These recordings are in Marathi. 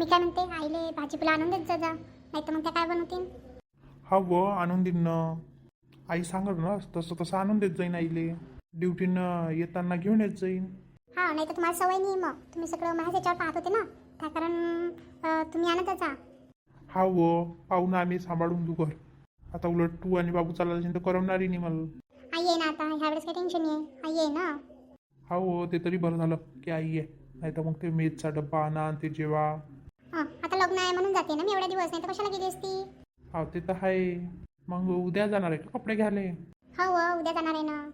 मी काय म्हणते आईले भाजीपाला आणून देत जा जा नाही तर मग त्या काय बनवतील? हा व आणून देईन ना आई सांगत ना तसं तसं आणून देत जाईन आईले. ड्युटीनं येताना घेऊन येत जाईन. हा नाही तर तुम्हाला सवय नाही मग. तुम्ही सगळं माझ्या याच्यावर पाहत होते ना. त्या कारण अं, तुम्ही आणत जा. हा व पाहून आम्ही सांभाळून तू घर. आता उलट तू आणि बाबू चालला असेल तर करवणारी नाही मला. आई आहे ना आता ह्यावेळेस काही टेन्शन नाही. आई आहे ना. हा हो ते तरी बरं झालं की आई आहे नाही तर मग ते मेजचा डब्बा आणा आणि ते जेवा. म्हणून जाते ना मी एवढ्या दिवस नाही तर कशाला गेली असती? हा ते तर आहे मग उद्या जाणार आहे का कपडे घ्यायला? हो व, उद्या जाणार आहे ना.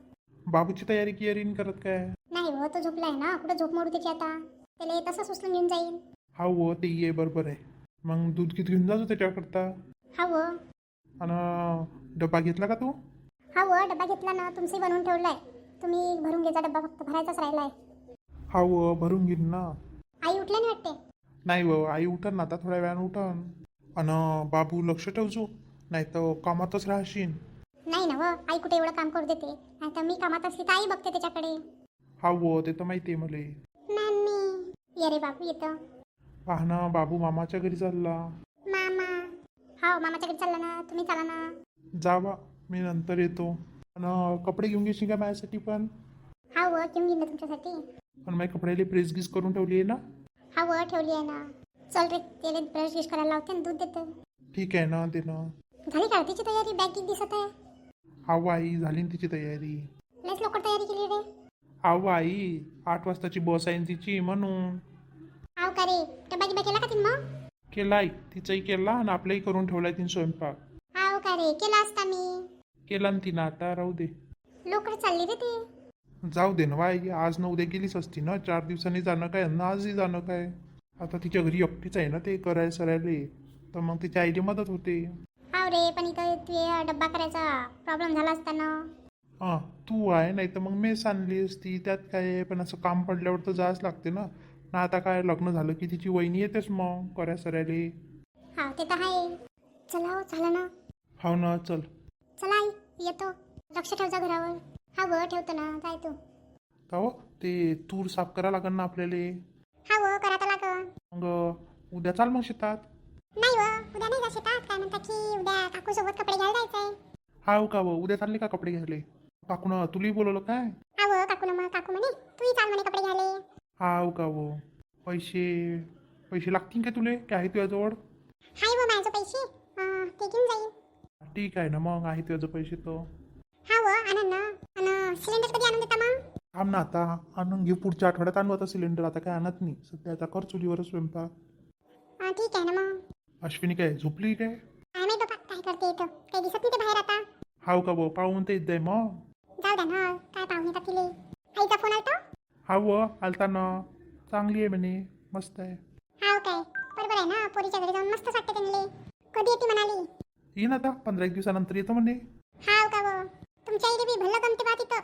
बाबूची तयारी कियारी करत काय? नाही हो तो झोपलाय ना. कुठं झोप मोडू त्याची आता? त्याला तसंच उचलून घेऊन जाईल हा हो ते ये बरोबर आहे. मग दूध किती घेऊन जातो त्याच्याकरता? हा. व आणि डब्बा घेतला का तू? हा व डब्बा घेतला ना. तुमचे बनवून ठेवलाय. तुम्ही भरून घ्यायचा डब्बा फक्त भरायचाच राहिलाय. हा व भरून घेईन ना. आई उठल्या नाही वाटते? नाही व आई उठन ना आता थोड्या वेळानं उठन. आणि बाबू लक्ष ठेवजो नाही तर कामातच राहशील नाही ना व आई कुठे एवढं काम करू देते? नाही तर मी कामात असली तर आई बघते त्याच्याकडे. हा व ते तर माहिती आहे मले. मम्मी ये रे बाबू येतं. पहा ना बाबू मामाच्या घरी चालला. मामा. हा मामाच्या घरी चालला ना तुम्ही चाला ना. जावा मी नंतर येतो. आणि कपडे घेऊन घेशील का माझ्यासाठी पण? हा व घेऊन घेईन ना तुमच्यासाठी. आणि माझ्या कपड्याला प्रेस गीस करून ठेवली आहे ना? हा व ठेवली आहे ना. चल रे त्याला ब्रश गिश करायला लावते आणि दूध देते. ठीक आहे ना ते ना झाली का तिची तयारी? बॅग दिसत आहे? आवा आई झाली ना तिची तयारी. लस लवकर तयारी केली रे. आवा आई आठ वाजताची बस आहे ना तिची म्हणून. आव का रे डबा गिबा केला का तिने मग? केलाय तिचाही केला आणि आपलाही करून ठेवलाय तिने स्वयंपाक. आव का रे केला असता मी. केला ना तिनं आता राहू दे. लवकर चालली रे ती. जाऊ दे ना बाई आज ना उद्या गेलीच असती ना चार दिवसांनी जाणं काय? ना आजही जाणं काय? आता तिच्या घरी एकटीच आहे ना ते करायला सरायले. तर मग तिच्या आईली मदत होते. रे पण इथं डब्बा करायचा प्रॉब्लेम झाला असता ना. हां तू आहे नाही तर मग मेस आणली असती त्यात काय? आहे पण असं काम पडल्यावर तर जायच लागते ना. ना आता काय लग्न झालं की तिची वहिनी येतेच मग करायला सरायले. हा ते तर आहे. चला हो झालं ना. हो ना चल. चला आई येतो. लक्ष ठेव जा घरावर. हा व ठेवतो ना जाय तू. हो? ते तूर साफ करा लागन ना आपल्याला. हा व करा तर लागन. मग उद्या चाल मग शेतात. नाही व उद्या नाही जा शेतात काय म्हणता की उद्या काकू सोबत कपडे घ्यायला जायचंय. हा हो का हो उद्या चालले का कपडे घ्यायले? काकून तुलाही बोलवलं काय? हा व काकू मग काकू म्हणे तूही चाल म्हणे कपडे घ्यायला. हा हो का हो. पैसे पैसे लागतील का तुले? काय आहे तुझ्याजवळ? हाय व माझे पैसे. अं, ते घेऊन जाईल ठीक आहे ना मग आहे तुझ्याजवळ पैसे तर. व आणि सिलेंडर कधी आणून देता मग? ना आता. आणून घे. पुढच्या आठवड्यात आणू आता सिलेंडर. आता काय आणत नाही. सध्या आता कर चुलीवर स्वयंपाक. अं, ठीक आहे ना मग. अश्विनी काय झोपली काय? काय माहीत बाबा काय करते इथं काही दिसत नाही ते बाहेर आता. हाव का भाऊ? पाहून ते येत मग. जाऊ द्या ना. काय पाहुणे येतात तिले? आईचा फोन आलता? हाव आलता ना. चांगली आहे म्हणे. मस्त आहे. हाव काय. बरोबर आहे ना. पोरीच्या घरी जाऊन मस्त वाटते त्यांना कधी येते म्हणाली? येईन आता. पंधरा एक दिवसानंतर येतो म्हणे हाव का व तुमच्या इथे बी भल्लं गमते बा तिथं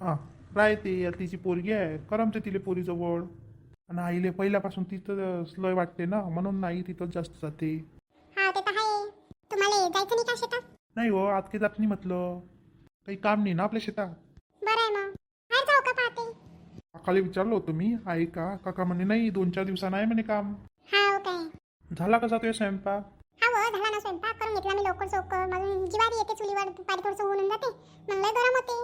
हां राहते तिची पोरगी आहे. करमते तिले पोरीजवळ. आणि आईले पहिल्यापासून तिथं लय वाटते ना म्हणून नाही तिथं जास्त जाते. हा ते तर आहे. तुम्हाला जायचं नाही का शेतात? नाही हो आज काही जात नाही म्हटलं. काही काम नाही ना आपल्या शेतात? बरं आहे मग. बाहेर जाऊ का पाहते? काकाला विचारलं होतं मी आहे का? काका म्हणे नाही दोन चार दिवसानं आहे म्हणे काम. हाव काय. झाला कसा तुझ्या स्वयंपाक हा व झाला ना स्वयंपाक करून घेतला मी लवकर चौकर मग जिवारी येते चुलीवर दुपारी थोडंसं ऊन होऊन जाते. मग लय गरम होते.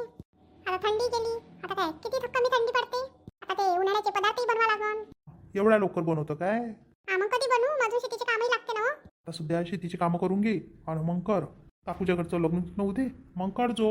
आता थंडी गेली आता काय? किती थक्का मी थंडी पडते? आता ते उन्हाळ्याचे पदार्थही बनवा लागन. एवढ्या लवकर बनवतं काय? हा मग कधी बनवू? मजूर शेतीचे कामही लागते ना हो. आता सध्या शेतीची कामं करून घे. आणि मग कर. काकूच्या घरचं लग्न नव्हते दे. मग कर जो.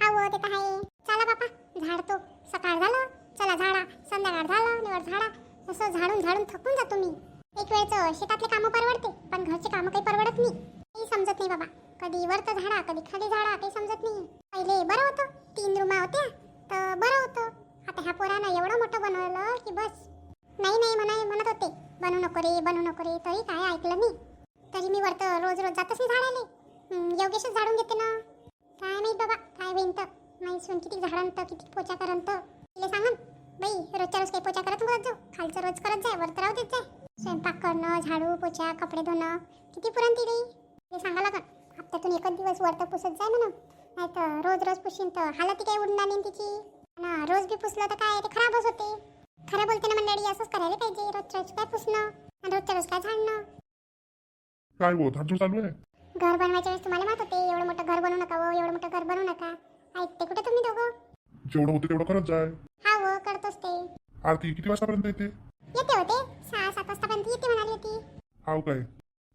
हा व ते तर आहे. चला बापा झाडतो. सकाळ झालं. चला झाडा. संध्याकाळ झालं. निवड झाडा. असं झाडून झाडून थकून जातो मी. एक वेळचं शेतातले कामं परवडते पण घरचे कामं काही परवडत नाही. समजत नाही बाबा. कधी वरतं झाडा कधी खाली झाडा काही समजत नाही पहिले बरं होतं. तीन रूमा होत्या तर बरं होतं. आता ह्या पोरानं एवढं मोठं बनवलं की बस. नाही नाही म्हणा म्हणत होते बनू नको रे बनू नको रे तरी काय ऐकलं नाही. तरी मी वरतं रोज रोज जातच नाही झाडाले. योगेशच झाडून घेते ना. काय नाही बाबा काय होईन तर. नाही सून किती झाडांत किती पोचा करंत. तिला सांगन बाई रोजच्या रोज काही पोचा करत नको जाऊ खालचं रोज करत जाय वरत राहू देत जाय. स्वयंपाक करणं झाडू पोचा कपडे धुणं किती पुरण ती ते सांगा लागन हप्त्यातून एकच दिवस वरत पुसत जाय म्हणून. नाही तर रोज रोज पुशीन तर हालती काही उडणार नाही तिची. ना रोज बी पुसलं तर काय ते खराबच होते खरं बोलते ना मंडळी असंच करायला पाहिजे रोज रोज काय पुसणं आणि रोजच्या रोज काय झाडणं. काय हो झाडझूड चालू आहे? घर बनवायच्या वेळेस तुम्हाला माहीत होते एवढं मोठं घर बनवू नका हो एवढं मोठं घर बनवू नका. ऐकते कुठे तुम्ही दोघं? जेवढं होते तेवढं करत जाय. हा हो करतोच ते. आरती किती वाजतापर्यंत येते? येते होते सहा सात वाजतापर्यंत येते म्हणाली होती. हाव काय.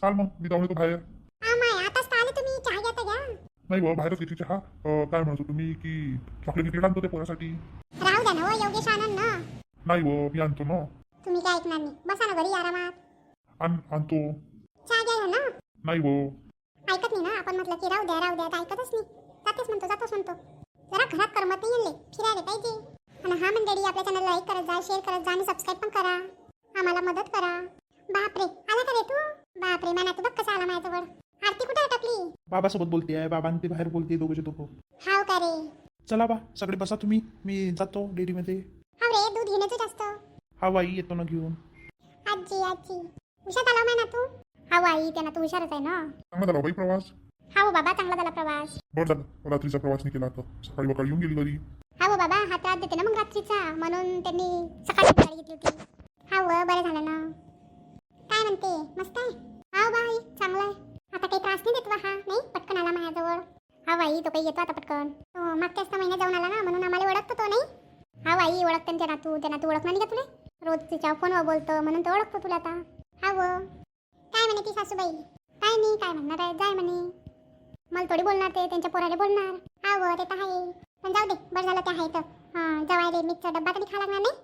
चाल मग मी जाऊन येतो बाहेर हा माय आताच तर आले तुम्ही चहा घ्या तर घ्या नाही बा बाहेरच घेते चहा अं, काय म्हणतो तुम्ही की चॉकलेट गिकलेट आणतो ते पोरासाठी. राहू द्या ना हो योगेश आनंद. ना नाही हो मी आणतो ना. तुम्ही काय ऐकणार नाही. बसा ना घरी आरामात. आण आणतो. चहा घ्या ना. नाही हो. ऐकत नाही ना आपण म्हटलं की राहू द्या राहू द्या तर ऐकतच नाही. जातेच म्हणतो जातोच म्हणतो. जरा घरात करमत नाही येईल फिरायला पाहिजे. आणि हा मंडळी आपल्या चॅनल लाईक करत जा शेअर करत जा आणि सबस्क्राईब पण करा. आम्हाला मदत करा. बापरे आला का रे तू? बापरे मॅना तू बघ कसा आला माझ्याजवळ. आरती कुठे अटकली बाबासोबत बोलते आहे बाबा ते बाहेर बोलते दोघे दोघं. हाव का रे? चला बा सगळे बसा तुम्ही मी जातो डेअरीमध्ये. हाव रे दूध घेण्याचं जास्त हा बाई येतो ना घेऊन. आजी आजी. हुशार आला ना तू? हाव आई त्यांना तू हुशारच आहे ना? चांगला झाला बाई प्रवास. हाव बाबा चांगला झाला प्रवास. बरं झालं रात्रीचा प्रवास नाही केला आता. सकाळी वकाळी येऊन गेली घरी. हा हो बाबा हा त्रास देते ना मग रात्रीचा. म्हणून त्यांनी सकाळी गाडी घेतली होती. हा व बरं झालं ना. काय म्हणते? मस्त आहे? हा बाई चांगला आहे. आता काही त्रास नाही देत हा नाही पटकन आला माझ्याजवळ. हा बाई तो काही येतो आता पटकन. हो, तो मागच्याच तर महिन्यात जाऊन आला ना म्हणून आम्हाला ओळखतो तो नाही? हा बाई ओळखते ना ते नातू ते नातू ओळखणार नाही का तुला? रोज तिच्या फोनवर बोलतो म्हणून तो ओळखतो तुला आता. हा व काय म्हणे ती सासूबाई? काय नाही काय म्हणणार आहे? जाय म्हणे. मला थोडी बोलणार ते त्यांच्या पोराला बोलणार. हा व ते तर आहे. पण जाऊ दे बरं झालं ते आहे तर. हां जवायले मिक्सचा डब्बा तरी खा लागणार नाही?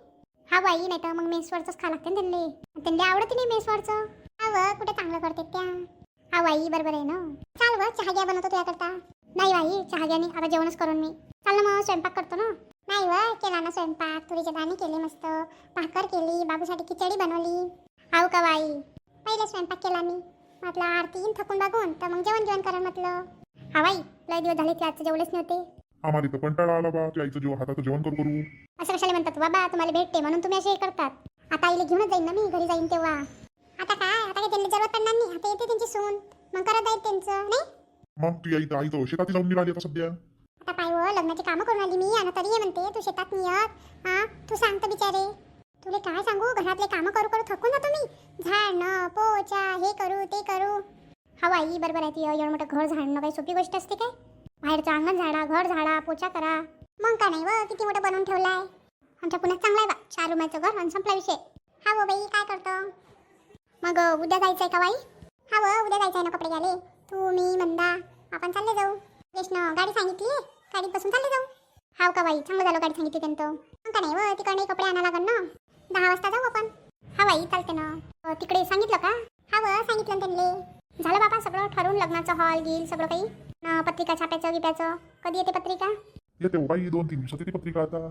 हा बाई नाही तर मग मेसवरचंच खा लागते ना त्यांना त्यांना आवडते नाही मेसवरचं? हा व कुठे चांगलं करते त्या? हा बाई बरोबर आहे ना? चाल व चहा घ्या बनवतो तुझ्याकरता. नाही बाई चहा घ्या नाही आता जेवणच करून मी. चाल ना मग स्वयंपाक करतो ना? नाही व केला ना स्वयंपाक तुरीचे दाणे केले मस्त. भाकर केली बाबूसाठी खिचडी बनवली. हाव का बाई? पहिले स्वयंपाक केला मी. म्हटलं आरती थकून बघून तर मग जेवण जेवण करा म्हटलं. हा बाई लय दिवस झाले ते आजचं जेवलेच नव्हते. आम्हाला इथं कंटाळा आला बा त्या आईचं जेव्हा हाताचं जेवण करू करू. असं कशाला म्हणतात बाबा तुम्हाला भेटते म्हणून तुम्ही असे करतात. आता आईला घेऊनच जाईन ना मी घरी जाईन तेव्हा. आता काय? आता काय त्यांना जरूरत पडणार नाही. आता येते त्यांची सून. मग करत जाईल त्यांचं नाही? मग ती आई आई तर शेतात जाऊन निघाली आता सध्या. आता पाय हो लग्नाची कामं करून आली मी. आणि तरी ये म्हणते तू शेतात नाही येत. हा? तू सांगतो बिचारे. तुला काय सांगू? घरातले कामं करू करू थकून जातो मी. झाडणं पोचा हे करू ते करू. हवा आई बरोबर आहे ती. एवढं मोठं घर झाडणं काही सोपी गोष्ट असते काय? बाहेरचं अंगण झाडा घर झाडा पोचा करा. मग का नाही व? किती मोठं बनवून ठेवलाय. आमच्या पुण्यात चांगला आहे बा. चार रूमाचं घर आणि संपला विषय. हा वो बाई काय करतो? मग उद्या जायचंय का बाई? हा व उद्या जायचंय ना कपडे घ्यायला. तू मी मंदा आपण चालले जाऊ. कृष्ण गाडी सांगितली गाडीत बसून चालले जाऊ. हाव का बाई? चांगलं झालं गाडी सांगितली मग का नाही व? तिकडे कपडे आणा लागन ना. दहा वाजता जाऊ आपण. हा बाई चालते ना. तिकडे सांगितलं का? हा व सांगितलं त्यांनी. झालं बाबा सगळं ठरवून लग्नाचं हॉल गिल सगळं काही. न, पत्रिका छापायचं गिप्याचं. कधी येते पत्रिका? येते बाई दोन तीन दिवसात येते पत्रिका आता.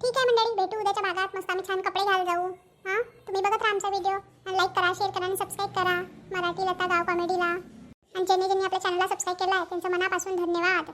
ठीक आहे मंडळी भेटू उद्याच्या भागात. मस्त आम्ही छान कपडे घाल जाऊ. हां? तुम्ही बघत राहा आमचा व्हिडिओ लाईक करा शेअर करा आणि सबस्क्राईब करा. मराठी लता गाव कॉमेडीला आणि ज्यांनी ज्यांनी आपल्या चॅनलला सबस्क्राईब केला आहे त्यांचं मनापासून धन्यवाद.